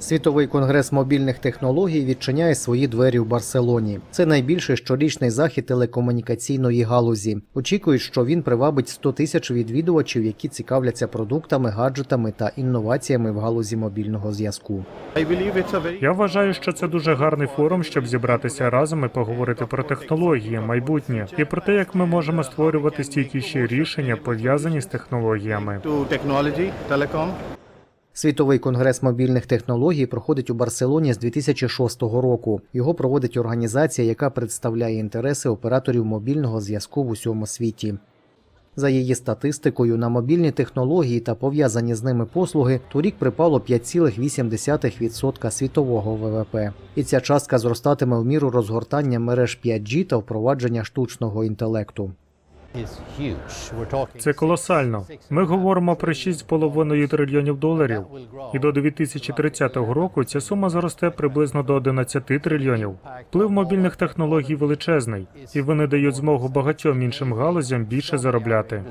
Світовий конгрес мобільних технологій відчиняє свої двері в Барселоні. Це найбільший щорічний захід телекомунікаційної галузі. Очікують, що він привабить 100 тисяч відвідувачів, які цікавляться продуктами, гаджетами та інноваціями в галузі мобільного зв'язку. Я вважаю, що це дуже гарний форум, щоб зібратися разом і поговорити про технології, майбутнє і про те, як ми можемо створювати стійкіші рішення, пов'язані з технологіями. Світовий конгрес мобільних технологій проходить у Барселоні з 2006 року. Його проводить організація, яка представляє інтереси операторів мобільного зв'язку в усьому світі. За її статистикою, на мобільні технології та пов'язані з ними послуги торік припало 5,8% світового ВВП. І ця частка зростатиме в міру розгортання мереж 5G та впровадження штучного інтелекту. Це колосально. Ми говоримо про 6,5 трильйонів доларів. І до 2030 року ця сума зросте приблизно до 11 трильйонів. Вплив мобільних технологій величезний, і вони дають змогу багатьом іншим галузям більше заробляти.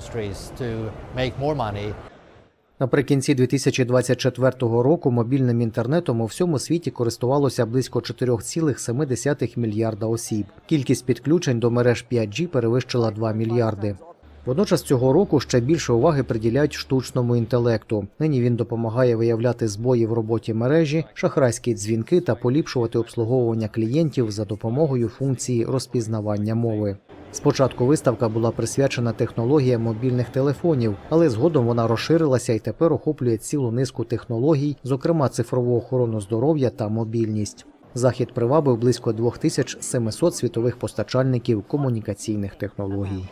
Наприкінці 2024 року мобільним інтернетом у всьому світі користувалося близько 4,7 мільярда осіб. Кількість підключень до мереж 5G перевищила 2 мільярди. Водночас цього року ще більше уваги приділяють штучному інтелекту. Нині він допомагає виявляти збої в роботі мережі, шахрайські дзвінки та поліпшувати обслуговування клієнтів за допомогою функції розпізнавання мови. Спочатку виставка була присвячена технологіям мобільних телефонів, але згодом вона розширилася і тепер охоплює цілу низку технологій, зокрема цифрову охорону здоров'я та мобільність. Захід привабив близько 2700 світових постачальників комунікаційних технологій.